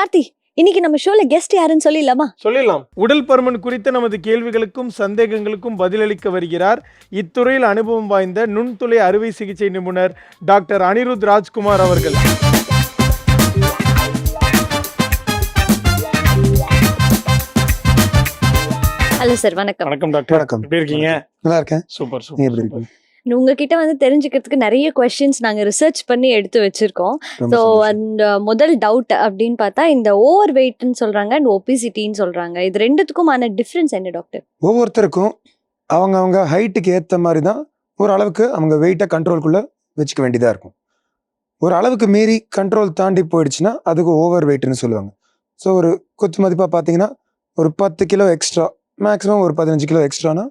கார்த்தி இன்னைக்கு நம்ம ஷோல கெஸ்ட் யாருன்னு சொல்லிடலாமா? சொல்லிடலாம். உடல் பருமன் குறித்த நமது கேள்விகளுக்கும் சந்தேகங்களுக்கும் பதிலளிக்க வருகிறார். இத்துறையில் அனுபவம் வாய்ந்த நுண்துளை அறுவை சிகிச்சை நிபுணர் டாக்டர் அனிருத் ராஜ்குமார் அவர்கள். ஹலோ சார் வணக்கம். வணக்கம் டாக்டர். வணக்கம். எப்படி இருக்கீங்க நல்லா இருக்கேன். சூப்பர் சூப்பர் எப்படி இருக்கீங்க? உங்ககிட்ட வந்து தெரிஞ்சுக்கிறதுக்கு நிறைய கொஸ்டின்ஸ் நாங்க ரிசர்ச் பண்ணி எடுத்து வச்சிருக்கோம். ஸோ. அந்த முதல் டவுட் அப்படின்னு பார்த்தா இந்த ஓவர் வெயிட்னு சொல்றாங்க அண்ட் ஒபிசிட்டின்னு சொல்றாங்க. இது ரெண்டுத்துக்குமான டிஃபரன்ஸ் என்ன டாக்டர் ஒவ்வொருத்தருக்கும் அவங்க அவங்க ஹைட்டுக்கு ஏற்ற மாதிரி தான் ஒரு அளவுக்கு அவங்க வெயிட்டை கண்ட்ரோல்குள்ளே வச்சுக்க வேண்டியதாக இருக்கும். ஒரு அளவுக்கு மீறி கண்ட்ரோல் தாண்டி போயிடுச்சுன்னா அதுக்கு ஓவர் வெயிட்னு சொல்லுவாங்க. ஸோ ஒரு குத்து மதிப்பாக பார்த்தீங்கன்னா ஒரு பத்து கிலோ எக்ஸ்ட்ரா மேக்ஸிமம் ஒரு பதினஞ்சு கிலோ எக்ஸ்ட்ரானா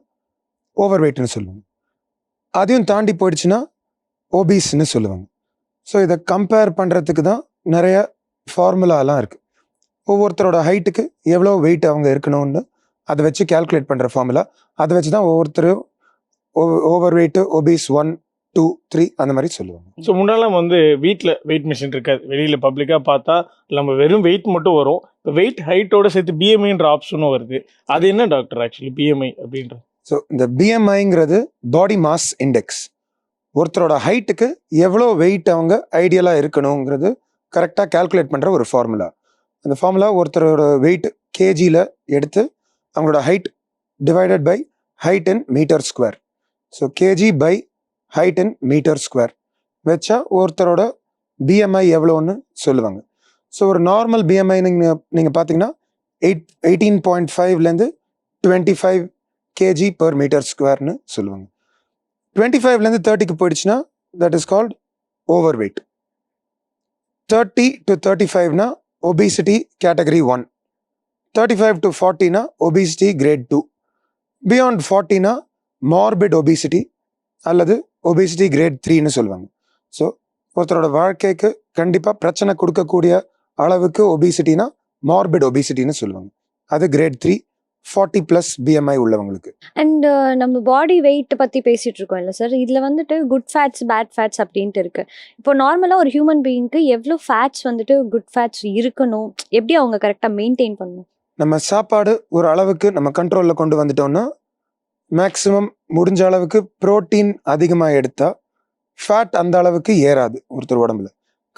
ஓவர் வெயிட்னு சொல்லுவாங்க. அதையும் தாண்டி போயிடுச்சுன்னா ஓபிஸ்ன்னு சொல்லுவாங்க. ஸோ இதை கம்பேர் பண்ணுறதுக்கு தான் நிறைய ஃபார்முலாலாம் இருக்குது ஒவ்வொருத்தரோட ஹைட்டுக்கு எவ்வளோ வெயிட் அவங்க இருக்கணும்னு அதை வச்சு கேல்குலேட் பண்ணுற ஃபார்முலா அதை வச்சு தான் ஒவ்வொருத்தரும் over weight obese one two three அந்த மாதிரி சொல்லுவாங்க. ஸோ முன்னாலாம் வந்து வீட்டில் வெயிட் மிஷின் இருக்காது. வெளியில் பப்ளிக்காக பார்த்தா நம்ம வெறும் வெயிட் மட்டும் வரும். இப்போ வெயிட் ஹைட்டோட சேர்த்து பிஎம்ஐன்ற ஆப்ஷனும் வருது. அது என்ன டாக்டர் ஆக்சுவலி பிஎம்ஐ அப்படின்றது? ஸோ இந்த பிஎம்ஐங்கிறது பாடி மாஸ் இண்டெக்ஸ் ஒருத்தரோட ஹைட்டுக்கு எவ்வளோ வெயிட் அவங்க ஐடியலாக இருக்கணுங்கிறது கரெக்டாக கால்குலேட் பண்ணுற ஒரு ஃபார்முலா அந்த ஃபார்முலா ஒருத்தரோட வெயிட் கேஜியில் எடுத்து அவங்களோட height divided by height in metre square so KG by height in metre square வச்சா ஒருத்தரோட பிஎம்ஐ எவ்வளோன்னு சொல்லுவாங்க. ஸோ ஒரு நார்மல் பிஎம்ஐ நீங்கள் நீங்கள் பார்த்தீங்கன்னா எயிட் எயிட்டீன் பாயிண்ட் ஃபைவ்லேருந்து twenty five KG per metre ஸ்கொயர்னு சொல்லுவாங்க. டுவெண்ட்டி ஃபைவ்லேருந்து தேர்ட்டிக்கு போயிடுச்சுன்னா that is called over weight thirty to thirty ஃபைவ்னா obesity category one thirty five to ஃபார்ட்டினா obesity grade two beyond ஃபார்ட்டினா மார்பிட் ஒபிசிட்டி அல்லது ஒபிசிட்டி கிரேட் த்ரீன்னு சொல்லுவாங்க. ஸோ ஒருத்தரோட வாழ்க்கைக்கு கண்டிப்பாக பிரச்சனை கொடுக்கக்கூடிய அளவுக்கு ஒபிசிட்டினா மார்பிட் ஒபிசிட்டின்னு சொல்லுவாங்க. அது grade three forty plus BMI உள்ளவங்களுக்கு. அண்ட் நம்ம பாடி வெயிட் பத்தி பேசிட்டு இருக்கோம் இல்ல சார் இதுல வந்துட்டு குட் ஃபேட்ஸ் பேட் ஃபேட்ஸ் அப்படின்ட்டு இருக்கு. இப்போ நார்மலா ஒரு ஹியூமன் பீயிங்க்கு எவ்வளோ ஃபேட்ஸ் வந்துட்டு குட் ஃபேட்ஸ் இருக்கணும்? எப்படி அவங்க கரெக்டா மெயின்டைன் பண்ணணும்? நம்ம சாப்பாடு ஒரு அளவுக்கு நம்ம கண்ட்ரோலில் கொண்டு வந்துட்டோம்னா மேக்ஸிமம் முடிஞ்ச அளவுக்கு புரோட்டீன் அதிகமாக எடுத்தா ஃபேட் அந்த அளவுக்கு ஏறாது ஒருத்தர் உடம்புல.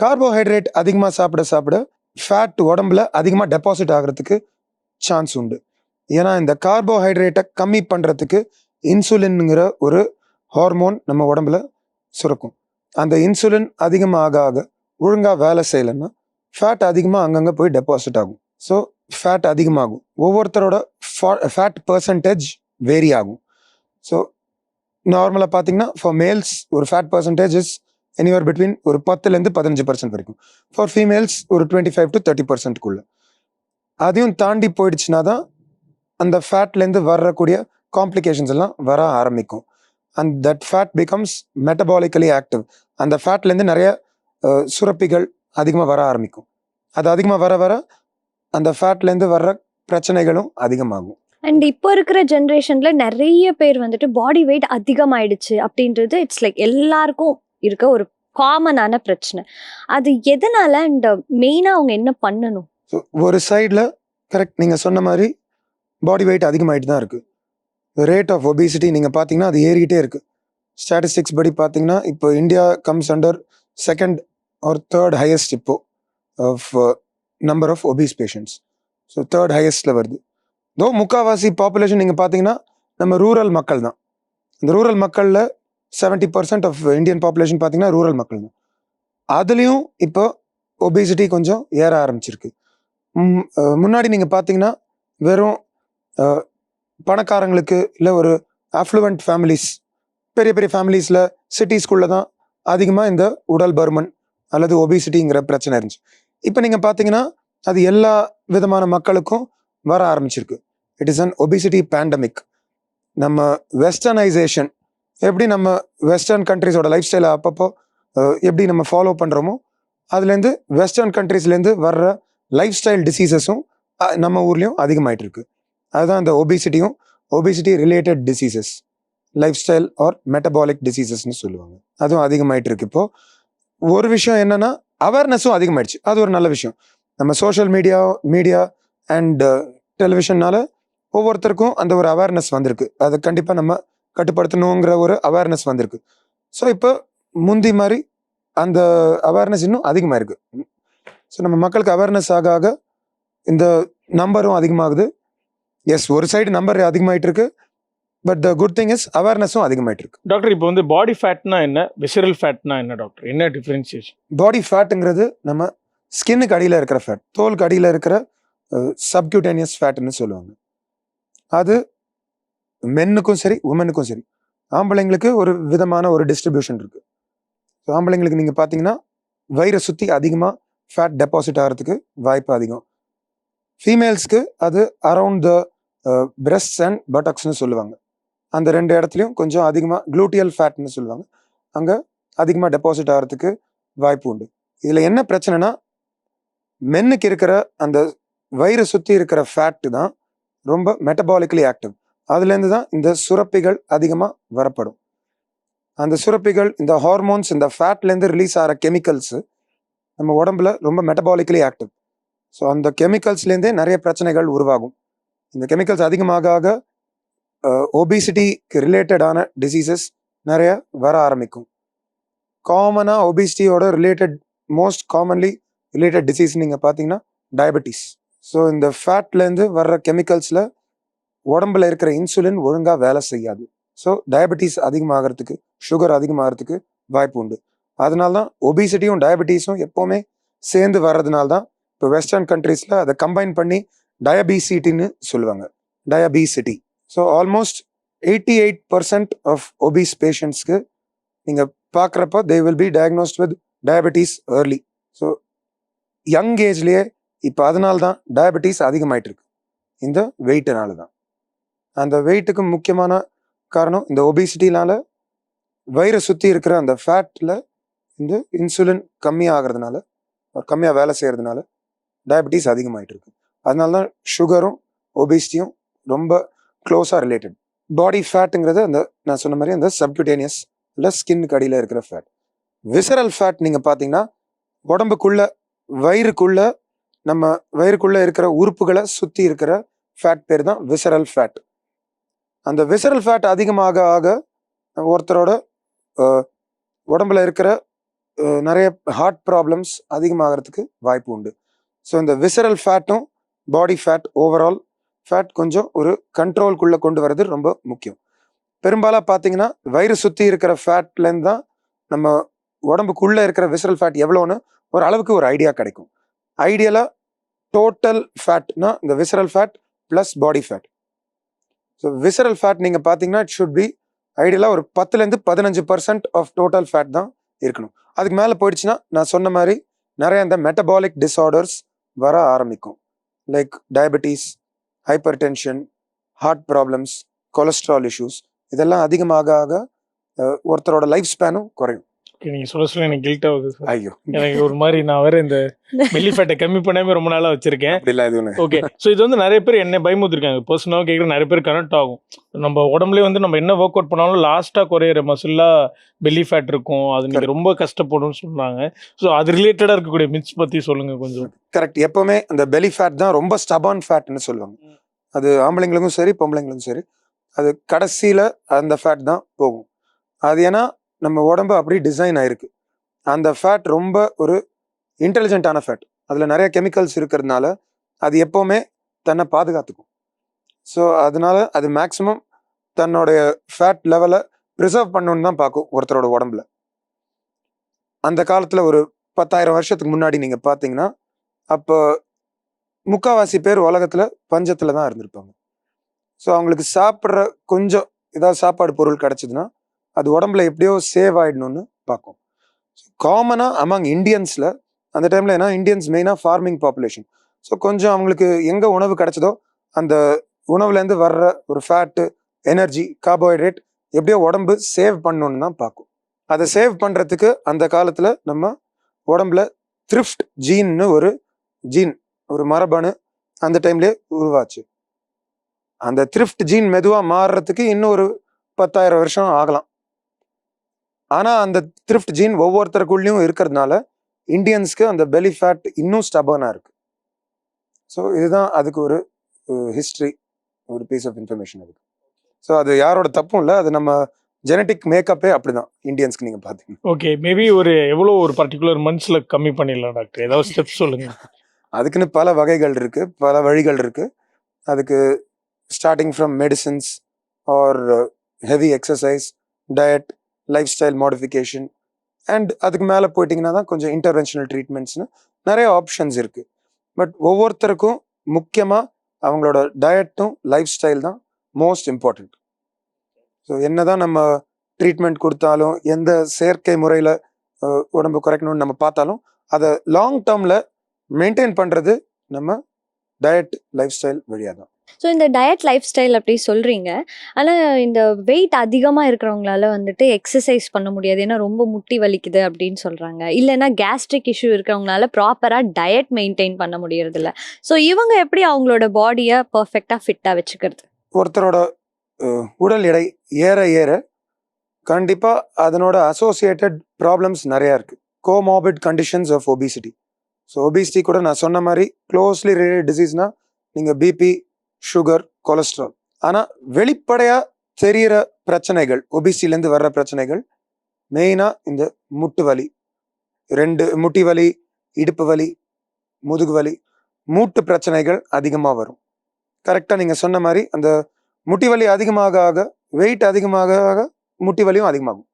கார்போஹைட்ரேட் அதிகமாக சாப்பிட சாப்பிட ஃபேட் உடம்புல அதிகமாக டெபாசிட் ஆகிறதுக்கு சான்ஸ் உண்டு. ஏன்னா இந்த கார்போஹைட்ரேட்டை கம்மி பண்ணுறதுக்கு இன்சுலின்ங்கிற ஒரு ஹார்மோன் நம்ம உடம்புல சுரக்கும். அந்த இன்சுலின் அதிகமாக ஆக ஆக ஒழுங்காக வேலை செய்யலைன்னா ஃபேட் அதிகமாக அங்கங்கே போய் டெபாசிட் ஆகும். ஸோ ஃபேட் அதிகமாகும். ஒவ்வொருத்தரோட ஃபேட் பர்சன்டேஜ் வேரி ஆகும். ஸோ நார்மலாக பார்த்தீங்கன்னா ஃபார் மேல்ஸ் ஒரு fat percentage is anywhere between ஒரு பத்துலேருந்து பதினஞ்சு பர்சன்ட் வரைக்கும். ஃபார் ஃபீமேல்ஸ் ஒரு டுவெண்ட்டி ஃபைவ் டு தேர்ட்டி பர்சன்ட்குள்ள அதையும் தாண்டி போயிடுச்சுன்னா தான் அந்த ஃபேட்லேருந்து வரக்கூடிய காம்ப்ளிகேஷன்ஸ் எல்லாம் வர ஆரம்பிக்கும். And that fat becomes metabolically active அந்த ஃபேட்லேருந்து நிறைய சுரப்பிகள் அதிகமாக வர ஆரம்பிக்கும். அது அதிகமாக வர வர அந்த ஃபேட்லேருந்து வர்ற பிரச்சனைகளும் அதிகமாகும். அண்ட் இப்போ இருக்கிற ஜென்ரேஷன்ல நிறைய பேர் வந்துட்டு பாடி வெயிட் அதிகமாயிடுச்சு அப்படின்றது இட்ஸ் லைக் எல்லாருக்கும் இருக்க ஒரு காமனான பிரச்சனை. அது எதனால அண்ட் மெயினா அவங்க என்ன பண்ணணும்? ஒரு சைடில் கரெக்ட் நீங்கள் சொன்ன மாதிரி பாடி வெயிட் அதிகமாகிட்டு தான் இருக்குது ரேட் ஆஃப் ஒபிசிட்டி நீங்கள் பார்த்தீங்கன்னா அது ஏறிக்கிட்டே இருக்குது ஸ்டாட்டிஸ்டிக்ஸ் படி பார்த்தீங்கன்னா இப்போ India comes under second or third highest இப்போ of number of obese patients so third ஹையஸ்ட்டில் வருது. தோ முக்காவாசி பாப்புலேஷன் நீங்கள் பார்த்தீங்கன்னா நம்ம ரூரல் மக்கள் தான். இந்த ரூரல் மக்களில் seventy percent of Indian population பார்த்தீங்கன்னா ரூரல் மக்கள் தான். அதுலேயும் இப்போ ஒபீசிட்டி கொஞ்சம் ஏற ஆரம்பிச்சிருக்கு. முன்னாடி நீங்கள் பார்த்தீங்கன்னா வெறும் பணக்காரங்களுக்கு இல்லை ஒரு அஃப்ளுவெண்ட் ஃபேமிலிஸ் பெரிய பெரிய ஃபேமிலிஸில் சிட்டிஸ்குள்ளே தான் அதிகமாக இந்த உடல் பருமன் அல்லது ஒபிசிட்டிங்கிற பிரச்சனை இருந்துச்சு. இப்போ நீங்கள் பார்த்தீங்கன்னா அது எல்லா விதமான மக்களுக்கும் வர ஆரம்பிச்சிருக்கு. It is an obesity pandemic நம்ம வெஸ்டர்னைசேஷன் எப்படி நம்ம வெஸ்டர்ன் கண்ட்ரிஸோட லைஃப் ஸ்டைலை அப்பப்போ எப்படி நம்ம ஃபாலோ பண்ணுறோமோ அதுலேருந்து வெஸ்டர்ன் கண்ட்ரீஸ்லேருந்து வர்ற லைஃப் ஸ்டைல் டிசீசஸும் நம்ம ஊர்லேயும் அதிகமாயிட்டு இருக்கு. அதுதான் இந்த ஒபிசிட்டியும் obesity related diseases life style or metabolic டிசீசஸ்னு சொல்லுவாங்க. அதுவும் அதிகமாயிட்டு இருக்கு இப்போ. ஒரு விஷயம் என்னன்னா அவேர்னஸும் அதிகமாயிடுச்சு. அது ஒரு நல்ல விஷயம். நம்ம சோஷியல் மீடியா மீடியா அண்ட் டெலிவிஷன்னால ஒவ்வொருத்தருக்கும் அந்த ஒரு அவேர்னஸ் வந்திருக்கு. அதை கண்டிப்பாக நம்ம கட்டுப்படுத்தணுங்கிற ஒரு அவேர்னஸ் வந்திருக்கு. ஸோ இப்போ முந்தி மாதிரி அந்த அவேர்னஸ் இன்னும் அதிகமாக இருக்குது ஸோ நம்ம மக்களுக்கு அவேர்னஸ் ஆக ஆக இந்த நம்பரும் அதிகமாகுது. எஸ் ஒரு சைடு நம்பர் அதிகமாயிட்டு இருக்கு but the good thing is அவேர்னஸும் அதிகமாயிட்டு இருக்கு டாக்டர் இப்போ வந்து பாடி ஃபேட்னா என்ன? விசரல் ஃபேட்னா என்ன டாக்டர் என்ன டிஃபரன்சியேஷன் பாடி ஃபேட்டுங்கிறது நம்ம ஸ்கின்னுக்கு அடியில் இருக்கிற ஃபேட் தோலுக்கு அடியில் இருக்கிற சப்கியூட்டேனியஸ் ஃபேட்னு சொல்லுவாங்க. அது மென்னுக்கும் சரி உமனுக்கும் சரி ஆம்பளைங்களுக்கு ஒரு விதமான ஒரு டிஸ்ட்ரிபியூஷன் இருக்கு. ஸோ ஆம்பளைங்களுக்கு நீங்கள் பார்த்தீங்கன்னா வயிறை சுற்றி அதிகமாக ஃபேட் டெபாசிட் ஆகிறதுக்கு வாய்ப்பு அதிகம். ஃபீமேல்ஸ்க்கு அது அரவுண்ட் த பிரெஸ்ட் அண்ட் பட்டக்ஸ்னு சொல்லுவாங்க. அந்த ரெண்டு இடத்துலையும் கொஞ்சம் அதிகமாக க்ளூட்டியல் ஃபேட்னு சொல்லுவாங்க. அங்கே அதிகமாக டெபாசிட் ஆகிறதுக்கு வாய்ப்பு உண்டு. இதில் என்ன பிரச்சனைனா மென்னுக்கு இருக்கிற அந்த வயிறு சுற்றி இருக்கிற ஃபேட்டு தான் ரொம்ப மெட்டபாலிக்கலி ஆக்டிவ் அதுலேருந்து தான் இந்த சுரப்பிகள் அதிகமாக வரப்படும். அந்த சுரப்பிகள் இந்த ஹார்மோன்ஸ் இந்த ஃபேட்லேருந்து ரிலீஸ் ஆகிற கெமிக்கல்ஸு நம்ம உடம்புல ரொம்ப மெட்டபாலிக்கலி ஆக்டிவ் ஸோ அந்த கெமிக்கல்ஸ்லேருந்தே நிறைய பிரச்சனைகள் உருவாகும். இந்த கெமிக்கல்ஸ் அதிகமாக ஆக ஒபிசிட்டிக்கு ரிலேட்டடான டிசீசஸ் நிறைய வர ஆரம்பிக்கும். காமனாக ஒபிசிட்டியோட related most commonly related disease நீங்கள் பார்த்தீங்கன்னா டயபெட்டிஸ் ஸோ இந்த ஃபேட்லேருந்து வர்ற கெமிக்கல்ஸில் உடம்புல இருக்கிற இன்சுலின் ஒழுங்காக வேலை செய்யாது. ஸோ டயபெட்டிஸ் அதிகமாகிறதுக்கு சுகர் அதிகமாகிறதுக்கு வாய்ப்பு உண்டு. அதனால தான் ஒபிசிட்டியும் டயபெட்டிஸும் எப்போவுமே சேர்ந்து வர்றதுனால தான் இப்போ வெஸ்டர்ன் கண்ட்ரீஸில் அதை கம்பைன் பண்ணி டயபிசிட்டின்னு சொல்லுவாங்க. Diabesity so almost eighty eight percent of obese பேஷண்ட்ஸ்க்கு நீங்கள் பார்க்குறப்ப they will be diagnosed with diabetes early so young ஏஜ்லேயே இப்போ அதனால தான் டயபெட்டிஸ் அதிகமாயிட்டு இருக்கு இந்த வெயிட்டுனால தான். அந்த வெயிட்டுக்கு முக்கியமான காரணம் இந்த ஒபிசிட்டினால வயிறை சுற்றி இருக்கிற அந்த ஃபேட்டில் இந்த இன்சுலின் கம்மியாகிறதுனால கம்மியாக வேலை செய்கிறதுனால டயபெட்டிஸ் அதிகமாகிட்டு இருக்கு அதனால தான் சுகரும் ஒபிசிட்டியும் ரொம்ப க்ளோஸாக ரிலேட்டட் பாடி ஃபேட்டுங்கிறது அந்த நான் சொன்ன மாதிரி அந்த சப்குடேனியஸ் இல்லை ஸ்கின்னுக்கு அடியில் இருக்கிற ஃபேட் விசரல் ஃபேட் நீங்கள் பார்த்தீங்கன்னா உடம்புக்குள்ள வயிறுக்குள்ள நம்ம வயிறுக்குள்ளே இருக்கிற உறுப்புகளை சுற்றி இருக்கிற ஃபேட் பேர் தான் விசரல் ஃபேட் அந்த விசரல் ஃபேட் அதிகமாக ஆக ஒருத்தரோட உடம்புல இருக்கிற நிறைய ஹார்ட் ப்ராப்ளம்ஸ் அதிகமாகிறதுக்கு வாய்ப்பு உண்டு. ஸோ இந்த விசரல் ஃபேட்டும் பாடி ஃபேட் ஓவரால் ஃபேட் கொஞ்சம் ஒரு கண்ட்ரோல்குள்ளே கொண்டு வர்றது ரொம்ப முக்கியம். பெரும்பாலாக பார்த்தீங்கன்னா வயிறு சுற்றி இருக்கிற ஃபேட்லேருந்து தான் நம்ம உடம்புக்குள்ளே இருக்கிற விசரல் ஃபேட் எவ்வளோன்னு ஒரு அளவுக்கு ஒரு ஐடியா கிடைக்கும். ஐடியலாக டோட்டல் ஃபேட்னா இந்த visceral fat plus body fat so visceral fat நீங்கள் பார்த்தீங்கன்னா இட் ஷுட் பி ஐடியலாக ஒரு பத்துலேருந்து பதினஞ்சு பர்சன்ட் ஆஃப் டோட்டல் ஃபேட் தான் இருக்கணும். அதுக்கு மேலே போயிடுச்சுன்னா நான் சொன்ன மாதிரி நிறைய இந்த மெட்டபாலிக் டிஸார்டர்ஸ் வர ஆரம்பிக்கும். Like diabetes hyper tension heart problems cholesterol issues இதெல்லாம் அதிகமாக ஆக ஒருத்தரோட லைஃப் ஸ்பேனும் குறையும். நீங்க சொல்ல சொல்ல எனக்கு கில்ட் ஆகுது. ஐயோ. எனக்கு ஒரு மாதிரி நான் வேற இந்த பெல்லி ஃபேட்டை கம்மி பண்ணாம ரொம்ப நாளா வச்சிருக்கேன். ஓகே ஸோ இது வந்து நிறைய பேர் என்ன பயமுத்திருக்காங்க பர்சனலாக கேட்குற நிறைய பேர் கனெக்ட் ஆகும். நம்ம உடம்புலயே வந்து நம்ம என்ன ஒர்க் அவுட் பண்ணாலும் லாஸ்ட்டாக குறையிற மசில்லா பெல்லி ஃபேட் இருக்கும். அது நீங்க Correct. ரொம்ப கஷ்டப்படும்னு சொன்னாங்க ஸோ அது ரிலேட்டடாக இருக்கக்கூடிய மித்ஸ் பத்தி சொல்லுங்க கொஞ்சம். கரெக்ட் எப்பவுமே அந்த பெலி ஃபேட் தான் ரொம்ப ஸ்டபான் ஃபேட்னு சொல்லுவாங்க. அது ஆம்பளைங்களுக்கும் சரி பொம்பளைங்களுக்கும் சரி அது கடைசியில அந்த ஃபேட் தான் போகும். அது ஏன்னா நம்ம உடம்பு அப்படி டிசைன் ஆயிருக்கு. அந்த ஃபேட் ரொம்ப ஒரு இன்டெலிஜென்ட்டான ஃபேட் அதில் நிறைய கெமிக்கல்ஸ் இருக்கிறதுனால அது எப்போவுமே தன்னை பாதுகாத்துக்கும். ஸோ அதனால அது மேக்சிமம் தன்னுடைய ஃபேட் லெவலை ப்ரிசர்வ் பண்ணணுன்னு தான் பார்க்கும் ஒருத்தரோட உடம்புல. அந்த காலத்தில் ஒரு பத்தாயிரம் வருஷத்துக்கு முன்னாடி நீங்கள் பார்த்தீங்கன்னா அப்போ முக்காவாசி பேர் உலகத்தில் பஞ்சத்தில் தான் இருந்திருப்பாங்க. ஸோ அவங்களுக்கு சாப்பிட்ற கொஞ்சம் ஏதாவது சாப்பாடு பொருள் கிடச்சிதுன்னா அது உடம்புல எப்படியோ சேவ் ஆயிடணும்னு பார்க்கும். காமனாக அமங் இந்தியன்ஸில் அந்த டைமில் ஏன்னா இந்தியன்ஸ் மெயினாக ஃபார்மிங் பாப்புலேஷன் ஸோ கொஞ்சம் அவங்களுக்கு எங்கே உணவு கிடச்சதோ அந்த உணவுலேருந்து வர்ற ஒரு ஃபேட்டு எனர்ஜி கார்போஹைட்ரேட் எப்படியோ உடம்பு சேவ் பண்ணணுன்னு தான் பார்க்கும். அதை சேவ் பண்ணுறதுக்கு அந்த காலத்தில் நம்ம உடம்புல த்ரிஃப்ட் ஜீன்னு ஒரு ஜீன் ஒரு மரபணு அந்த டைம்லேயே உருவாச்சு. அந்த த்ரிஃப்ட் ஜீன் மெதுவாக மாறுறதுக்கு இன்னும் ஒரு பத்தாயிரம் வருஷம் ஆகலாம். ஆனால் அந்த த்ரிஃப்ட் ஜீன் ஒவ்வொருத்தருக்குள்ளேயும் இருக்கிறதுனால இந்தியன்ஸ்க்கு அந்த பெலி ஃபேட் இன்னும் ஸ்டபர்னாக இருக்கு. ஸோ இதுதான் அதுக்கு ஒரு ஹிஸ்ட்ரி ஒரு பீஸ் ஆஃப் இன்ஃபர்மேஷன் அதுக்கு. ஸோ அது யாரோட தப்பும் இல்லை அது நம்ம ஜெனட்டிக் மேக்கப்பே அப்படிதான் இந்தியன்ஸ்க்கு நீங்கள் பார்த்தீங்கன்னா ஓகே மேபி ஒரு எவ்வளோ ஒரு பர்டிகுலர் மந்த்ஸ்ல கம்மி பண்ணிடலாம் டாக்டர் ஏதாவது ஸ்டெப்ஸ் சொல்லுங்க. அதுக்குன்னு பல வகைகள் இருக்கு பல வழிகள் இருக்கு. அதுக்கு starting from medicines or heavy exercise diet life style modification and அதுக்கு மேலே போயிட்டிங்கன்னா தான் கொஞ்சம் இன்டர்வென்ஷனல் ட்ரீட்மெண்ட்ஸ்னு நிறைய ஆப்ஷன்ஸ் இருக்குது பட் ஒவ்வொருத்தருக்கும் முக்கியமாக அவங்களோட டயட்டும் லைஃப் ஸ்டைல் தான் மோஸ்ட் இம்பார்ட்டண்ட் ஸோ என்னதான் நம்ம ட்ரீட்மெண்ட் கொடுத்தாலும் எந்த செயற்கை முறையில் உடம்பு குறைக்கணும்னு நம்ம பார்த்தாலும் அதை லாங் டேர்மில் மெயின்டைன் பண்ணுறது நம்ம டயட் லைஃப் ஸ்டைல் வழியாக தான் ஸோ இந்த டயட் லைஃப் ஸ்டைல் அப்படி சொல்கிறீங்க ஆனால் இந்த வெயிட் அதிகமாக இருக்கிறவங்களால வந்துட்டு எக்ஸசைஸ் பண்ண முடியாது. ஏன்னா ரொம்ப முட்டி வலிக்குது அப்படின்னு சொல்கிறாங்க இல்லைன்னா கேஸ்ட்ரிக் இஷ்யூ இருக்கிறவங்களால ப்ராப்பராக டயட் மெயின்டைன் பண்ண முடியறதில்ல. ஸோ இவங்க எப்படி அவங்களோட பாடியை பர்ஃபெக்டாக ஃபிட்டாக வச்சுக்கிறது? ஒருத்தரோட உடல் எடை ஏற ஏற கண்டிப்பாக அதனோட அசோசியேட்டட் ப்ராப்ளம்ஸ் நிறையா இருக்குது comorbid conditions of obesity so obesity கூட நான் சொன்ன மாதிரி க்ளோஸ்லி ரிலேட்டட் டிசீஸ்னால் நீங்கள் பிபி சுகர் கொலஸ்ட்ரால் ஆனால் வெளிப்படையாக தெரிகிற பிரச்சனைகள் ஒபிசிலேருந்து வர்ற பிரச்சனைகள் மெயினாக இந்த முட்டு வலி. ரெண்டு முட்டி வலி இடுப்பு வலி முதுகு வலி மூட்டு பிரச்சனைகள் அதிகமாக வரும். கரெக்டாக நீங்கள் சொன்ன மாதிரி அந்த முட்டி வலி அதிகமாக ஆக வெயிட் அதிகமாக ஆக முட்டி வலியும் அதிகமாகும்.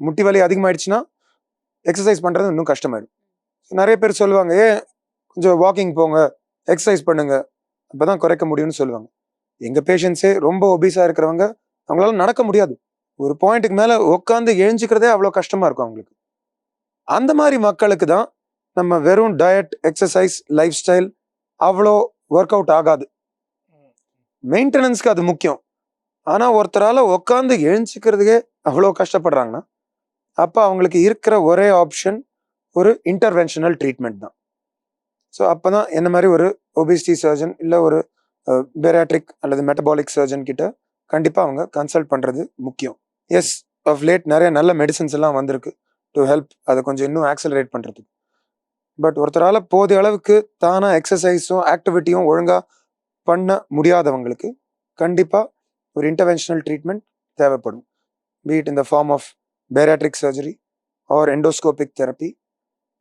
முட்டி வலி அதிகமாகிடுச்சுன்னா எக்ஸசைஸ் பண்ணுறது இன்னும் கஷ்டமாயிடும். நிறைய பேர் சொல்லுவாங்க ஏன் கொஞ்சம் வாக்கிங் போங்க எக்ஸசைஸ் பண்ணுங்கள் பண்ணுங்க அப்பதான் குறைக்க முடியும்னு சொல்லுவாங்க. எங்கள் பேஷண்ட்ஸே ரொம்ப ஒபீஸாக இருக்கிறவங்க அவங்களால நடக்க முடியாது. ஒரு பாயிண்ட்டுக்கு மேலே உட்காந்து எழுஞ்சிக்கிறதே அவ்வளோ கஷ்டமாக இருக்கும் அவங்களுக்கு. அந்த மாதிரி மக்களுக்கு தான் நம்ம வெறும் டயட் எக்ஸசைஸ் லைஃப் ஸ்டைல் அவ்வளோ ஒர்க் அவுட் ஆகாது மெயின்டெனன்ஸ்க்கு அது முக்கியம். ஆனால் ஒருத்தரால் உட்காந்து எழுஞ்சிக்கிறதுக்கே அவ்வளோ கஷ்டப்படுறாங்கன்னா அப்போ அவங்களுக்கு இருக்கிற ஒரே ஆப்ஷன் ஒரு இன்டர்வென்ஷனல் ட்ரீட்மெண்ட் தான். ஸோ அப்போ தான் என்ன மாதிரி ஒரு ஒபிசிட்டி சர்ஜன் இல்லை ஒரு பேராட்ரிக் அல்லது மெட்டபாலிக் சர்ஜன் கிட்ட கண்டிப்பாக அவங்க கன்சல்ட் பண்ணுறது முக்கியம். எஸ் ஆஃப் லேட் நிறைய நல்ல மெடிசன்ஸ் எல்லாம் வந்திருக்கு டு ஹெல்ப் அதை கொஞ்சம் இன்னும் ஆக்சலரேட் பண்ணுறதுக்கு பட் ஒருத்தரால் போதிய அளவுக்கு தானாக எக்ஸசைஸும் ஆக்டிவிட்டியும் ஒழுங்காக பண்ண முடியாதவங்களுக்கு கண்டிப்பாக ஒரு இன்டர்வென்ஷனல் ட்ரீட்மெண்ட் தேவைப்படும். Be it the form of bariatric surgery or endoscopic therapy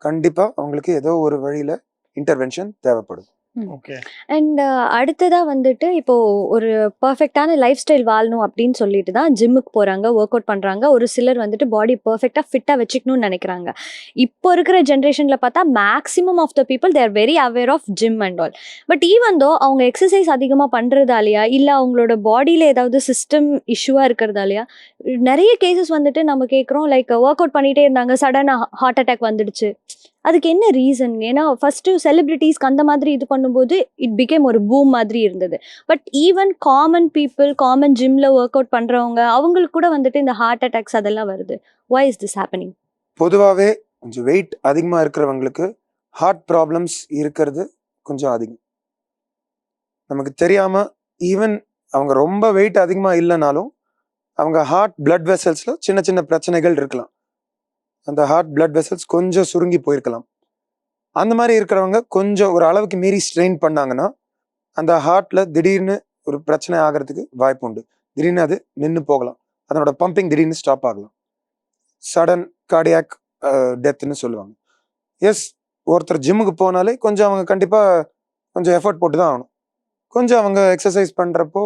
கண்டிப்பாக அவங்களுக்கு ஏதோ ஒரு வழியில் இன்டர்வென்ஷன் தேவைப்படும் ஓகே அண்ட் அடுத்ததாக வந்துட்டு இப்போ ஒரு பர்ஃபெக்டான லைஃப் ஸ்டைல் வாழணும் அப்படின்னு சொல்லிட்டு தான் ஜிம்முக்கு போகிறாங்க ஒர்க் அவுட் பண்ணுறாங்க ஒரு சிலர் வந்துட்டு பாடி பர்ஃபெக்டாக ஃபிட்டாக வச்சுக்கணும்னு நினைக்கிறாங்க. இப்போ இருக்கிற ஜென்ரேஷனில் பார்த்தா maximum of the people they're very aware of gym and all but even though அவங்க எக்ஸசைஸ் அதிகமாக பண்ணுறதாலையா இல்லை அவங்களோட பாடியில் ஏதாவது சிஸ்டம் இஷ்யூவாக இருக்கிறதாலையா நிறைய கேசஸ் வந்துட்டு நம்ம கேட்குறோம் லைக் ஒர்க் அவுட் பண்ணிகிட்டே இருந்தாங்க சடனாக ஹார்ட் அட்டாக் வந்துடுச்சு. அதுக்கு என்ன ரீசன் ஏன்னா ஃபஸ்ட்டு செலிபிரிட்டிஸ்க்கு அந்த மாதிரி இது பண்ணும்போது இட் பிகேம் ஒரு பூம் மாதிரி இருந்தது. But even common people common ஜிம்ல ஒர்க் அவுட் பண்ணுறவங்க அவங்களுக்கு கூட வந்துட்டு இந்த ஹார்ட் அட்டாக்ஸ் அதெல்லாம் வருது. வை இஸ் திஸ் ஹேப்பனிங் பொதுவாகவே கொஞ்சம் வெயிட் அதிகமாக இருக்கிறவங்களுக்கு ஹார்ட் ப்ராப்ளம்ஸ் இருக்கிறது கொஞ்சம் அதிகம். நமக்கு தெரியாமல் ஈவன் அவங்க ரொம்ப வெயிட் அதிகமாக இல்லைனாலும் அவங்க ஹார்ட் பிளட் வெசல்ஸில் சின்ன சின்ன பிரச்சனைகள் இருக்கலாம். அந்த ஹார்ட் பிளட் வெசல்ஸ் கொஞ்சம் சுருங்கி போயிருக்கலாம். அந்த மாதிரி இருக்கிறவங்க கொஞ்சம் ஒரு அளவுக்கு மீறி ஸ்ட்ரெயின் பண்ணாங்கன்னா அந்த ஹார்ட்டில் திடீர்னு ஒரு பிரச்சனை ஆகிறதுக்கு வாய்ப்பு உண்டு. திடீர்னு அது நின்று போகலாம். அதனோட பம்பிங் திடீர்னு ஸ்டாப் ஆகலாம். சடன் கார்டியாக் டெத்துன்னு சொல்லுவாங்க. எஸ் ஒருத்தர் ஜிம்முக்கு போனாலே கொஞ்சம் அவங்க கண்டிப்பாக கொஞ்சம் எஃபர்ட் போட்டு தான் ஆகணும். கொஞ்சம் அவங்க எக்ஸசைஸ் பண்ணுறப்போ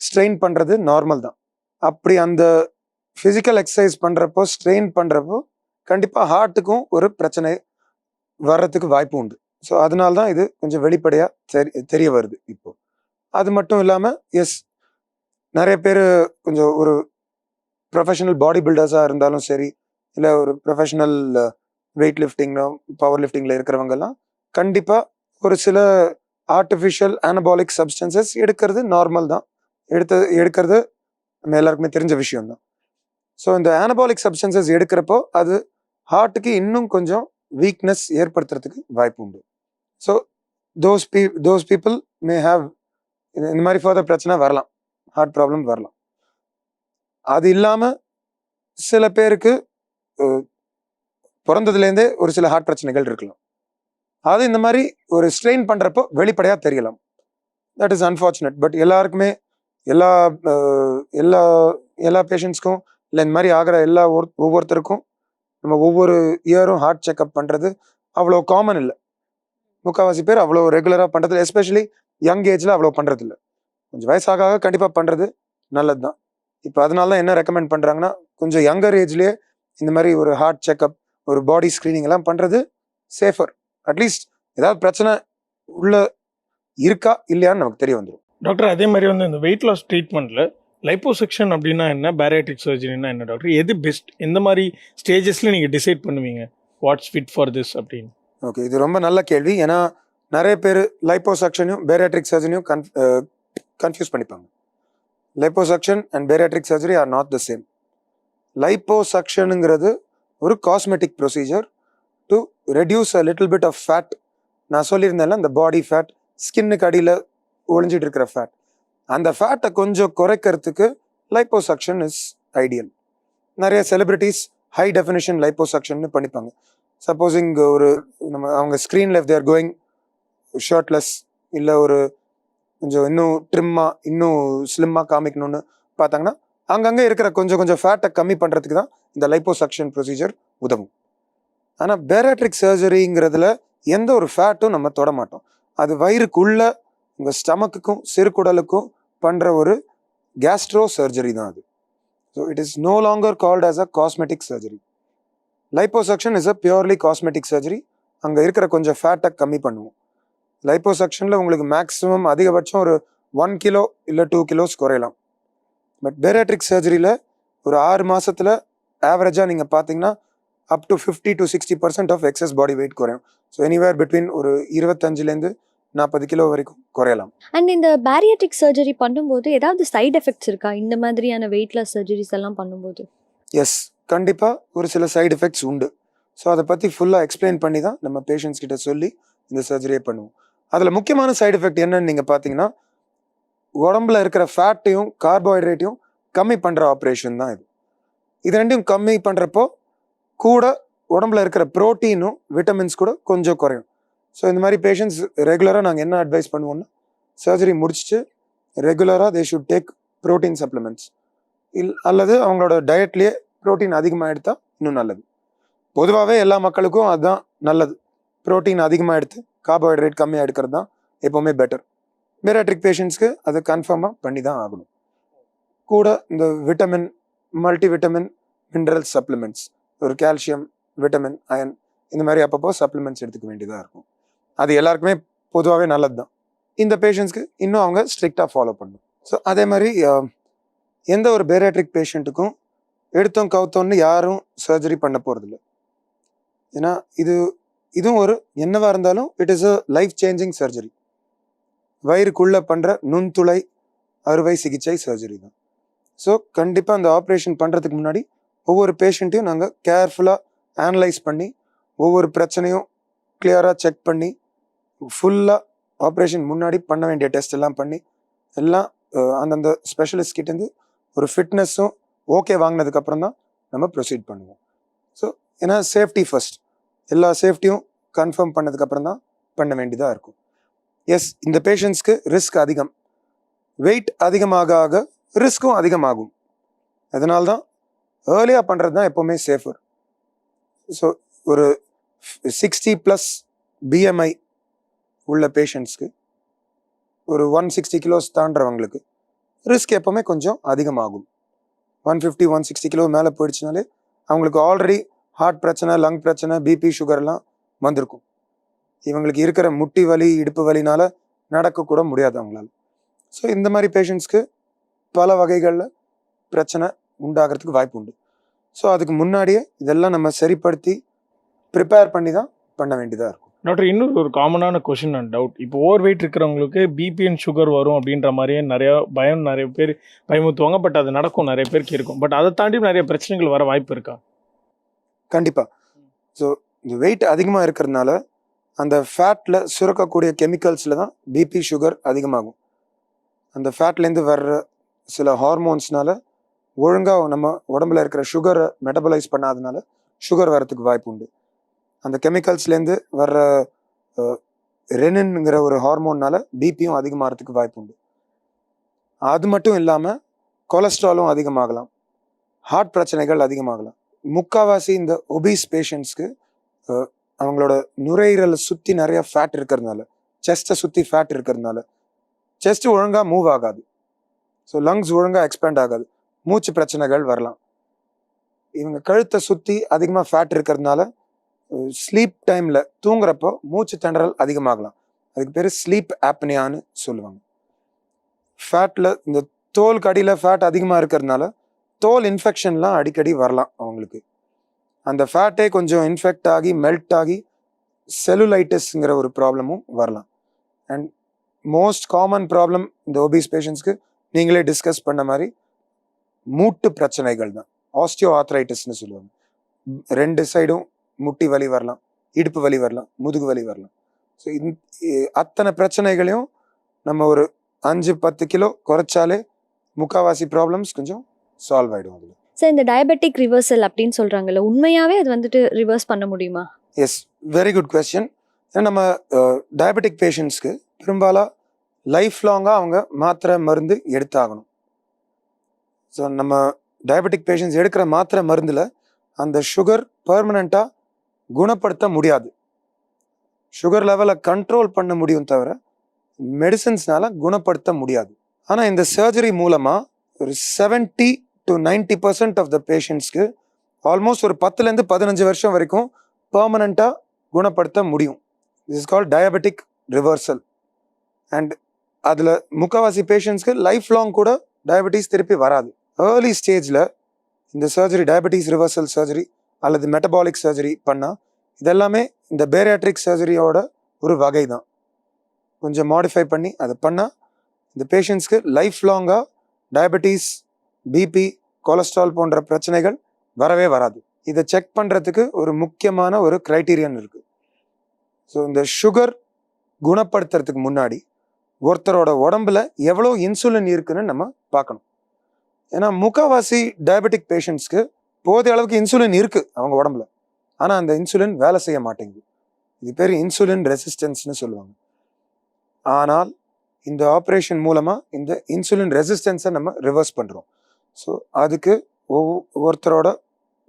ஸ்ட்ரெயின் பண்ணுறது நார்மல் தான். அப்படி அந்த ஃபிசிக்கல் எக்ஸசைஸ் பண்ணுறப்போ ஸ்ட்ரெயின் பண்ணுறப்போ கண்டிப்பாக ஹார்ட்டுக்கும் ஒரு பிரச்சனை வர்றதுக்கு வாய்ப்பு உண்டு. ஸோ அதனால தான் இது கொஞ்சம் வெளிப்படையாக தெரி தெரிய வருது இப்போ. அது மட்டும் இல்லாமல் எஸ் நிறைய பேர் கொஞ்சம் ஒரு ப்ரொஃபஷனல் பாடி பில்டர்ஸாக இருந்தாலும் சரி இல்லை ஒரு ப்ரொஃபஷனல் வெயிட் லிஃப்டிங் பவர் லிஃப்டிங்கில் இருக்கிறவங்கெல்லாம் கண்டிப்பாக ஒரு சில ஆர்டிஃபிஷியல் அனபாலிக் சப்ஸ்டன்சஸ் எடுக்கிறது நார்மல் தான். எடுத்து எடுக்கிறது நம்ம எல்லாருக்குமே தெரிஞ்ச விஷயம் தான் ஸோ இந்த ஆனபாலிக் சப்ஸ்டன்சஸ் எடுக்கிறப்போ அது ஹார்ட்டுக்கு இன்னும் கொஞ்சம் வீக்னஸ் ஏற்படுத்துறதுக்கு வாய்ப்பு உண்டு. So those be those people may have இந்த மாதிரி ஃபர்தர் பிரச்சனை வரலாம். ஹார்ட் ப்ராப்ளம் வரலாம். அது இல்லாமல் சில பேருக்கு பிறந்ததுலேருந்தே ஒரு சில ஹார்ட் பிரச்சனைகள் இருக்கலாம். அது இந்த மாதிரி ஒரு ஸ்ட்ரெயின் பண்ணுறப்போ வெளிப்படையாக தெரியலாம். தட் இஸ் அன்ஃபார்ச்சுனேட் பட் எல்லாருக்குமே எல்லா எல்லா எல்லா பேஷண்ட்ஸ்க்கும் இல்லை இந்த மாதிரி ஆகிற எல்லா ஒரு ஒவ்வொருத்தருக்கும் நம்ம ஒவ்வொரு இயரும் ஹார்ட் செக்அப் பண்ணுறது அவ்வளோ காமன் இல்லை. முக்கால்வாசி பேர் அவ்வளோ ரெகுலராக பண்ணுறது எஸ்பெஷலி யங் ஏஜில் அவ்வளோ பண்ணுறது இல்லை கொஞ்சம் வயசாக ஆக கண்டிப்பாக பண்ணுறது நல்லது தான் இப்போ அதனால தான் என்ன ரெக்கமெண்ட் பண்ணுறாங்கன்னா கொஞ்சம் யங்கர் ஏஜ்லேயே இந்த மாதிரி ஒரு ஹார்ட் செக்அப் ஒரு பாடி ஸ்க்ரீனிங் எல்லாம் பண்ணுறது சேஃபர் அட்லீஸ்ட் ஏதாவது பிரச்சனை உள்ள இருக்கா இல்லையான்னு நமக்கு தெரிய வந்துடும் டாக்டர் அதே மாதிரி வந்து இந்த வெயிட் லாஸ் ட்ரீட்மெண்ட்டில் லைப்போசெக்ஷன் அப்படின்னா என்ன? பேரியாட்ரிக் சர்ஜரினா என்ன டாக்டர் எது பெஸ்ட் எந்த மாதிரி ஸ்டேஜஸ்ல நீங்க டிசைட் பண்ணுவீங்க? வாட்ஸ் ஃபிட் ஃபார் திஸ் அப்படின்னு. ஓகே இது ரொம்ப நல்ல கேள்வி. ஏன்னா நிறைய பேர் லைப்போசக்ஷனையும் பேரியாட்ரிக் சர்ஜரியும் கன் கன்ஃபியூஸ் பண்ணிப்பாங்க. Liposuction and bariatric surgery are not the same லைப்போசக்ஷனுங்கிறது ஒரு cosmetic procedure to reduce a little bit of fat நான் சொல்லியிருந்தேன்ல அந்த பாடி ஃபேட் ஸ்கின்னுக்கு அடியில் ஒழிஞ்சிட்டு இருக்கிற ஃபேட் அந்த ஃபேட்டை கொஞ்சம் குறைக்கிறதுக்கு லைப்போசக்ஷன் இஸ் ஐடியல் நிறைய செலிபிரிட்டிஸ் ஹை டெஃபினேஷன் லைப்போசக்ஷன் பண்ணிப்பாங்க. சப்போஸ் இங்கே ஒரு நம்ம அவங்க ஸ்க்ரீனில் இஃப் தேர் கோயிங் ஷர்ட்லெஸ் இல்லை ஒரு கொஞ்சம் இன்னும் ட்ரிம்மாக இன்னும் ஸ்லிம்மாக காமிக்கணும்னு பார்த்தாங்கன்னா அங்கங்கே இருக்கிற கொஞ்சம் கொஞ்சம் ஃபேட்டை கம்மி பண்ணுறதுக்கு தான் இந்த லைப்போசக்ஷன் ப்ரொசீஜர் உதவும். ஆனால் பேராட்ரிக் சர்ஜரிங்கிறதுல எந்த ஒரு ஃபேட்டும் நம்ம தொட மாட்டோம். அது வயிறுக்குள்ள உங்கள் ஸ்டமக்குக்கும் சிறுகுடலுக்கும் பண்ணுற ஒரு கேஸ்ட்ரோ சர்ஜரி தான் அது. So it is no longer called as a cosmetic surgery liposuction is a purely cosmetic surgery அங்கே இருக்கிற கொஞ்சம் ஃபேட்டை கம்மி பண்ணுவோம். லைப்போசக்ஷனில் உங்களுக்கு மேக்ஸிமம் அதிகபட்சம் ஒரு ஒன் கிலோ இல்லை டூ கிலோஸ் குறையலாம். பட் பேராட்ரிக் சர்ஜரியில் ஒரு ஆறு மாதத்தில் ஆவரேஜாக நீங்கள் பார்த்தீங்கன்னா up to fifty to sixty percent of excess body weight குறையும். ஸோ எனிவேர் பிட்வீன் ஒரு இருபத்தஞ்சிலேருந்து நாற்பது கிலோ வரைக்கும் குறையலாம். அண்ட் இந்த பேரியாட்ரிக் சர்ஜரி பண்ணும்போது ஏதாவது சைடு எஃபெக்ட்ஸ் இருக்கா? இந்த மாதிரியான வெயிட் லாஸ் சர்ஜரிஸ் எல்லாம் பண்ணும்போது. எஸ் கண்டிப்பாக ஒரு சில சைடு எஃபெக்ட்ஸ் உண்டு. ஸோ அதை பற்றி ஃபுல்லாக எக்ஸ்பிளைன் பண்ணி தான் நம்ம பேஷண்ட்ஸ் கிட்ட சொல்லி இந்த சர்ஜரியை பண்ணுவோம். அதில் முக்கியமான சைடு எஃபெக்ட் என்னன்னு நீங்கள் பார்த்தீங்கன்னா உடம்புல இருக்கிற ஃபேட்டையும் கார்போஹைட்ரேட்டையும் கம்மி பண்ணுற ஆப்ரேஷன் தான் இது. இது ரெண்டையும் கம்மி பண்ணுறப்போ கூட உடம்புல இருக்கிற ப்ரோட்டீனும் விட்டமின்ஸ் கூட கொஞ்சம் குறையும். ஸோ இந்த மாதிரி பேஷண்ட்ஸ் ரெகுலராக நாங்கள் என்ன அட்வைஸ் பண்ணுவோம்னா சர்ஜரி முடிச்சுட்டு ரெகுலராக they should take protein supplements இல் அல்லது அவங்களோட டயட்லேயே ப்ரோட்டீன் அதிகமாக எடுத்தால் இன்னும் நல்லது. பொதுவாகவே எல்லா மக்களுக்கும் அதுதான் நல்லது. ப்ரோட்டீன் அதிகமாக எடுத்து கார்போஹைட்ரேட் கம்மியாக எடுக்கிறது தான் எப்போவுமே பெட்டர் பேராட்ரிக் பேஷண்ட்ஸ்க்கு அதை கன்ஃபார்மாக பண்ணி தான் ஆகணும். கூட இந்த vitamin multi vitamin mineral supplements ஒரு கால்சியம் விட்டமின் அயன் இந்த மாதிரி அப்பப்போ சப்ளிமெண்ட்ஸ் எடுத்துக்க வேண்டியதாக இருக்கும். அது எல்லாருக்குமே பொதுவாகவே நல்லது தான் இந்த பேஷண்ட்ஸ்க்கு இன்னும் அவங்க ஸ்ட்ரிக்டாக ஃபாலோ பண்ணணும். ஸோ அதே மாதிரி எந்த ஒரு பேரேட்ரிக் பேஷண்ட்டுக்கும் எடுத்தோம் கவுத்தோன்னு யாரும் சர்ஜரி பண்ண போகிறதில்ல ஏன்னா இது இதுவும் ஒரு என்னவாக இருந்தாலும் it is a life changing surgery வயிறுக்குள்ளே பண்ணுற நுண்துளை அறுவை சிகிச்சை சர்ஜரி தான். ஸோ கண்டிப்பாக அந்த ஆப்ரேஷன் பண்ணுறதுக்கு முன்னாடி ஒவ்வொரு பேஷண்ட்டையும் நாங்கள் கேர்ஃபுல்லாக அனலைஸ் பண்ணி ஒவ்வொரு பிரச்சனையும் கிளியராக செக் பண்ணி ஃபுல்லாக ஆப்ரேஷன் முன்னாடி பண்ண வேண்டிய டெஸ்ட் எல்லாம் பண்ணி எல்லாம் அந்தந்த ஸ்பெஷலிஸ்ட் கிட்டேருந்து ஒரு ஃபிட்னஸும் ஓகே வாங்கினதுக்கப்புறம் தான் நம்ம ப்ரொசீட் பண்ணுவோம். ஸோ ஏன்னா சேஃப்டி ஃபர்ஸ்ட் எல்லா சேஃப்டியும் கன்ஃபார்ம் பண்ணதுக்கப்புறம் தான் பண்ண வேண்டியதாக இருக்கும். எஸ் இந்த பேஷண்ட்ஸ்க்கு ரிஸ்க் அதிகம். வெயிட் அதிகமாக ஆக ரிஸ்க்கும் அதிகமாகும். அதனால தான் ஏர்லியாக பண்ணுறது தான் எப்போவுமே சேஃபர் ஸோ ஒரு சிக்ஸ்டி ப்ளஸ் பிஎம்ஐ உள்ள பேஷண்ட்ஸ்க்கு ஒரு ஒன் சிக்ஸ்டி கிலோஸ் தாண்டுறவங்களுக்கு ரிஸ்க் எப்போவுமே கொஞ்சம் அதிகமாகும். One fifty one sixty kilo மேலே போயிடுச்சுனாலே அவங்களுக்கு ஆல்ரெடி ஹார்ட் பிரச்சனை லங் பிரச்சனை பிபி சுகர்லாம் வந்திருக்கும். இவங்களுக்கு இருக்கிற முட்டி வலி இடுப்பு வலினால நடக்கக்கூட முடியாது அவங்களால். ஸோ இந்த மாதிரி பேஷண்ட்ஸ்க்கு பல வகைகளில் பிரச்சனை உண்டாகிறதுக்கு வாய்ப்பு உண்டு. ஸோ அதுக்கு முன்னாடியே இதெல்லாம் நம்ம சரிப்படுத்தி ப்ரிப்பேர் பண்ணி தான் பண்ண வேண்டியதாக இருக்கும். டாக்டர் இன்னொரு ஒரு காமனான கொஷின் அண்ட் டவுட் இப்போ ஓவர் வெயிட் இருக்கிறவங்களுக்கு பிபி அண்ட் சுகர் வரும் அப்படின்ற மாதிரியே நிறைய பயம் நிறைய பேர் பயமுத்துவாங்க பட் அது நடக்கும். நிறைய பேருக்கு இருக்கும் பட் அதை தாண்டி நிறைய பிரச்சனைகள் வர வாய்ப்பு இருக்கா? கண்டிப்பாக ஸோ இந்த வெயிட் அதிகமாக இருக்கிறதுனால அந்த ஃபேட்டில் சுரக்கக்கூடிய கெமிக்கல்ஸில் தான் பிபி சுகர் அதிகமாகும். அந்த ஃபேட்லேருந்து வர்ற சில ஹார்மோன்ஸ்னால ஒழுங்காக நம்ம உடம்புல இருக்கிற சுகரை மெட்டபலைஸ் பண்ணாதனால சுகர் வரத்துக்கு வாய்ப்பு உண்டு. அந்த கெமிக்கல்ஸ்லேருந்து வர்ற ரெனின்ங்கிற ஒரு ஹார்மோன்னால பிபியும் அதிகமாகிறதுக்கு வாய்ப்பு உண்டு அது மட்டும் இல்லாமல் கொலஸ்ட்ராலும் அதிகமாகலாம். ஹார்ட் பிரச்சனைகள் அதிகமாகலாம். முக்காவாசி இந்த ஒபீஸ் பேஷண்ட்ஸ்க்கு அவங்களோட நுரையீரலை சுற்றி நிறைய ஃபேட் இருக்கிறதுனால செஸ்ட்டை சுற்றி ஃபேட் இருக்கிறதுனால செஸ்ட் ஒழுங்காக மூவ் ஆகாது. ஸோ லங்ஸ் ஒழுங்காக எக்ஸ்பேண்ட் ஆகாது. மூச்சு பிரச்சனைகள் வரலாம். இவங்க கழுத்தை சுற்றி அதிகமாக ஃபேட் இருக்கிறதுனால ஸ்லீப் டைமில் தூங்குறப்போ மூச்சு திணறல் அதிகமாகலாம். அதுக்கு பேர் ஸ்லீப் ஆப்னியான்னு சொல்லுவாங்க. ஃபேட்டில் இந்த தோல் கடியில் ஃபேட் அதிகமாக இருக்கிறதுனால தோல் இன்ஃபெக்ஷன்லாம் அடிக்கடி வரலாம் அவங்களுக்கு. அந்த ஃபேட்டே கொஞ்சம் இன்ஃபெக்ட் ஆகி மெல்ட் ஆகி செல்லுலைட்டிஸ்ங்கிற ஒரு ப்ராப்ளமும் வரலாம். அண்ட் மோஸ்ட் காமன் ப்ராப்ளம் இந்த ஒபீஸ் பேஷண்ட்ஸ்க்கு நீங்களே டிஸ்கஸ் பண்ண மாதிரி மூட்டு பிரச்சனைகள் தான். ஆஸ்டியோ ஆத்ரைட்டிஸ்னு சொல்லுவாங்க. ரெண்டு சைடும் முட்டி வலி வரலாம் இடுப்பு வலி வரலாம் முதுகு வலி வரலாம். ஸோ அத்தனை பிரச்சனைகளையும் நம்ம ஒரு அஞ்சு பத்து கிலோ குறைச்சாலே முக்காவாசி ப்ராப்ளம்ஸ் கொஞ்சம் சால்வ் ஆகிடும் அதில். சார் இந்த டயபெட்டிக் ரிவர்சல் அப்படின்னு சொல்றாங்கல்ல உண்மையாவே அது வந்துட்டு ரிவர்ஸ் பண்ண முடியுமா? எஸ் வெரி குட் கொஸ்டின் நம்ம டயபெட்டிக் பேஷண்ட்ஸ்க்கு பெரும்பாலும் லைஃப் லாங்காக அவங்க மாத்திரை மருந்து எடுத்தாகணும். ஸோ நம்ம டயபெட்டிக் பேஷண்ட்ஸ் எடுக்கிற மாத்திரை மருந்தில் அந்த சுகர் பர்மனண்ட்டாக குணப்படுத்த முடியாது. சுகர் லெவலை கண்ட்ரோல் பண்ண முடியும் தவிர மெடிசன்ஸ்னால குணப்படுத்த முடியாது. ஆனால் இந்த சர்ஜரி மூலமாக ஒரு seventy to ninety percent of the பேஷண்ட்ஸ்க்கு ஆல்மோஸ்ட் ஒரு பத்துலேருந்து பதினஞ்சு வருஷம் வரைக்கும் பர்மனண்ட்டாக குணப்படுத்த முடியும். This is call diabetic reversal and அதில் முக்கால்வாசி பேஷண்ட்ஸ்க்கு லைஃப் லாங் கூட டயபெட்டிஸ் திருப்பி வராது. ஏர்லி ஸ்டேஜில் இந்த சர்ஜரி டயபெட்டிஸ் ரிவர்சல் சர்ஜரி அல்லது மெட்டபாலிக் சர்ஜரி பண்ணால் இதெல்லாமே இந்த பேரியாட்ரிக் சர்ஜரியோட ஒரு வகை தான் கொஞ்சம் மாடிஃபை பண்ணி அதை பண்ணால் இந்த பேஷண்ட்ஸ்க்கு லைஃப் லாங்காக டயபெட்டிஸ் பிபி கொலஸ்ட்ரால் போன்ற பிரச்சனைகள் வரவே வராது. இதை செக் பண்ணுறதுக்கு ஒரு முக்கியமான ஒரு க்ரைட்டீரியன் இருக்குது ஸோ இந்த சுகர் குணப்படுத்துறதுக்கு முன்னாடி ஒருத்தரோட உடம்புல எவ்வளோ இன்சுலின் இருக்குன்னு நம்ம பார்க்கணும். ஏன்னா முக்காவாசி டயபெட்டிக் பேஷண்ட்ஸ்க்கு போதிய அளவுக்கு இன்சுலின் இருக்குது அவங்க உடம்புல. ஆனால் அந்த இன்சுலின் வேலை செய்ய மாட்டேங்குது. இது பேர் இன்சுலின் ரெசிஸ்டன்ஸ்னு சொல்லுவாங்க. ஆனால் இந்த ஆப்ரேஷன் மூலமாக இந்த இன்சுலின் ரெசிஸ்டன்ஸை நம்ம ரிவர்ஸ் பண்ணுறோம் ஸோ அதுக்கு ஒவ்வொருத்தரோட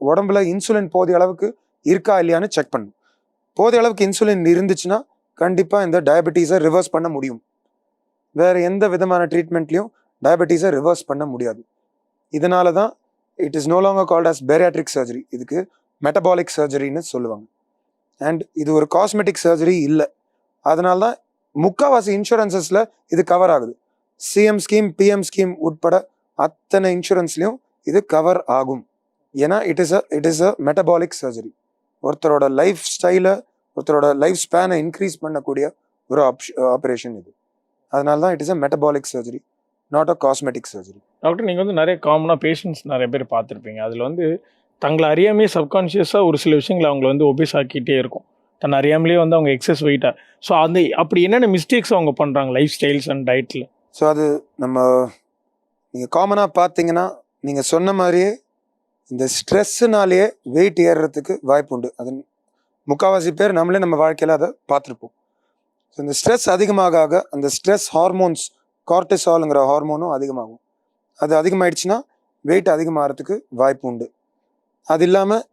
உடம்புல இன்சுலின் போதிய அளவுக்கு இருக்கா இல்லையான்னு செக் பண்ணணும். போதிய அளவுக்கு இன்சுலின் இருந்துச்சுன்னா கண்டிப்பாக இந்த டயபெட்டிஸை ரிவர்ஸ் பண்ண முடியும். வேறு எந்த விதமான ட்ரீட்மெண்ட்லையும் டயபெட்டிஸை ரிவர்ஸ் பண்ண முடியாது. இதனால தான் it is no longer called as bariatric surgery இதுக்கு மெட்டபாலிக் சர்ஜரின்னு சொல்லுவாங்க. அண்ட் இது ஒரு காஸ்மெட்டிக் சர்ஜரி இல்லை. அதனால தான் முக்கால்வாசி இன்சூரன்சஸில் இது கவர் ஆகுது. சிஎம் ஸ்கீம் பிஎம் ஸ்கீம் உட்பட அத்தனை இன்சூரன்ஸ்லையும் இது கவர் ஆகும். ஏன்னா it is a it is a metabolic surgery ஒருத்தரோட லைஃப் ஸ்டைலை ஒருத்தரோட லைஃப் ஸ்பேனை இன்க்ரீஸ் பண்ணக்கூடிய ஒரு ஆப்ரேஷன் இது. அதனால தான் it is a metabolic surgery not a cosmetic surgery doctor நீங்கள் வந்து நிறைய காமனாக பேஷண்ட்ஸ் நிறைய பேர் பார்த்துருப்பீங்க. அதில் வந்து தங்களை அறியாமே சப்கான்ஷியஸாக ஒரு சில விஷயங்களை அவங்கள வந்து ஒபேஸ் ஆக்கிட்டே இருக்கும். தன் அறியாமலே வந்து அவங்க எக்ஸஸ் வெயிட்டாக ஸோ அந்த அப்படி என்னென்ன மிஸ்டேக்ஸ் அவங்க பண்ணுறாங்க லைஃப் ஸ்டைல்ஸ் அண்ட் டயட்டில் ஸோ அது நம்ம நீங்கள் காமனாக பார்த்தீங்கன்னா நீங்கள் சொன்ன மாதிரியே இந்த ஸ்ட்ரெஸ்ஸுனாலேயே வெயிட் ஏறுறதுக்கு வாய்ப்பு உண்டு. அது முக்கால்வாசி பேர் நம்மளே நம்ம வாழ்க்கையில் அதை பார்த்துருப்போம். ஸோ இந்த ஸ்ட்ரெஸ் அதிகமாக அந்த ஸ்ட்ரெஸ் ஹார்மோன்ஸ் கார்டிசாலுங்கிற ஹார்மோனும் அதிகமாகும். அது அதிகமாயிடுச்சுன்னா வெயிட் அதிகமாகிறதுக்கு வாய்ப்பு உண்டு. அது இல்லாமல்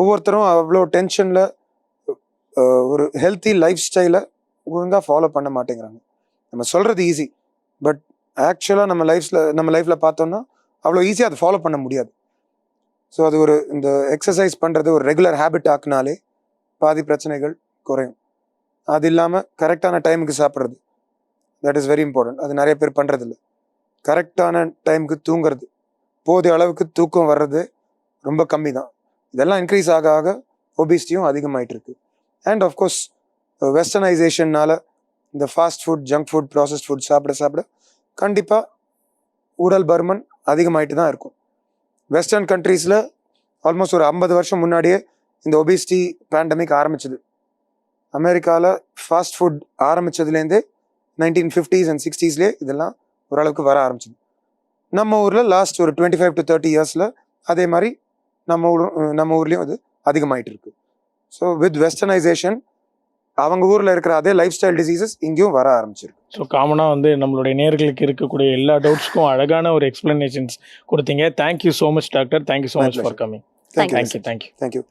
ஒவ்வொருத்தரும் அவ்வளோ டென்ஷனில் ஒரு ஹெல்த்தி லைஃப் ஸ்டைலை ஒழுங்காக ஃபாலோ பண்ண மாட்டேங்கிறாங்க. நம்ம சொல்கிறது ஈஸி பட் ஆக்சுவலாக நம்ம லைஃப்ஸில் நம்ம லைஃப்பில் பார்த்தோம்னா அவ்வளோ ஈஸியாக அதை ஃபாலோ பண்ண முடியாது. ஸோ அது ஒரு இந்த எக்ஸசைஸ் பண்ணுறது ஒரு ரெகுலர் ஹேபிட் ஆக்குனாலே பாதி பிரச்சனைகள் குறையும். அது இல்லாமல் கரெக்டான டைமுக்கு சாப்பிட்றது. தட் இஸ் வெரி இம்பார்ட்டன்ட் அது நிறைய பேர் பண்ணுறதில்ல கரெக்டான டைமுக்கு தூங்குறது. போதிய அளவுக்கு தூக்கம் வர்றது ரொம்ப கம்மி தான் இதெல்லாம் இன்க்ரீஸ் ஆக ஆக ஒபிசிட்டியும் அதிகமாயிட்டு இருக்கு அண்ட் ஆஃப்கோர்ஸ் வெஸ்டர்னைசேஷன்னால இந்த fast food junk food processed food சாப்பிட சாப்பிட கண்டிப்பாக உடல் பருமன் அதிகமாயிட்டு தான் இருக்கும். வெஸ்டர்ன் கண்ட்ரீஸில் ஆல்மோஸ்ட் ஒரு ஐம்பது வருஷம் முன்னாடியே இந்த ஒபிசிட்டி பேண்டமிக் ஆரம்பிச்சது. அமெரிக்காவில் ஃபாஸ்ட் ஃபுட் ஆரம்பிச்சதுலேருந்தே நைன்டீன் ஃபிஃப்டிஸ் அண்ட் சிக்ஸ்டீஸ்லேயே இதெல்லாம் ஓரளவுக்கு வர ஆரம்பிச்சது. நம்ம ஊரில் லாஸ்ட் ஒரு டுவெண்ட்டி ஃபைவ் டு தேர்ட்டி இயர்ஸில் அதே மாதிரி நம்ம ஊர் நம்ம ஊர்லேயும் அது அதிகமாயிட்டு இருக்கு ஸோ வித் வெஸ்டர்னைசேஷன் அவங்க ஊர்ல இருக்கிற அதே லைஃப் ஸ்டைல் டிசீசஸ் இங்கேயும் வர ஆரம்பிச்சிருக்கு. ஸோ காமனாக வந்து நம்மளுடைய நேர்களுக்கு இருக்கக்கூடிய எல்லா டவுட்ஸ்க்கும் அழகான ஒரு எக்ஸ்பிளனேஷன்ஸ் கொடுத்தீங்க. Thank you so much doctor thank you so much for. Coming. Thank you thank you thank you